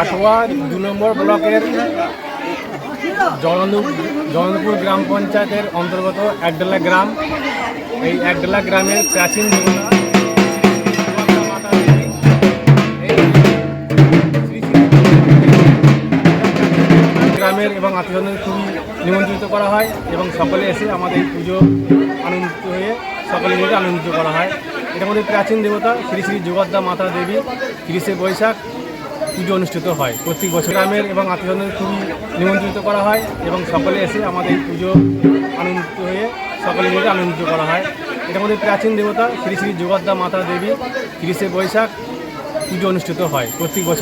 লাগোয়া দু নম্বর ব্লকের জগন্দ জগন্নপুর গ্রাম পঞ্চায়েতের অন্তর্গত একডালা গ্রাম। এই একডালা গ্রামের প্রাচীন গ্রামের এবং আত্মীয়দের খুবই নিমন্ত্রিত করা হয় এবং সকলে এসে আমাদের পুজো আনন্দিত হয়ে সকলে মিলে আনন্দিত করা হয়। এটার মধ্যে প্রাচীন দেবতা শ্রী শ্রী যোগদ্দা মাতা দেবী, তিরিশে বৈশাখ পুজো অনুষ্ঠিত হয়। প্রত্যেক বছর গ্রামের এবং আত্মীয়দের খুবই নিমন্ত্রিত করা হয় এবং সকলে এসে আমাদের পুজো আনন্দিত হয়ে সকলে মিলে আনন্দিত করা হয়। এটা আমাদের প্রাচীন দেবতা শ্রী শ্রী জগদ্দা মাতা দেবী, তিরিশে বৈশাখ পুজো অনুষ্ঠিত হয়। প্রত্যেক বছর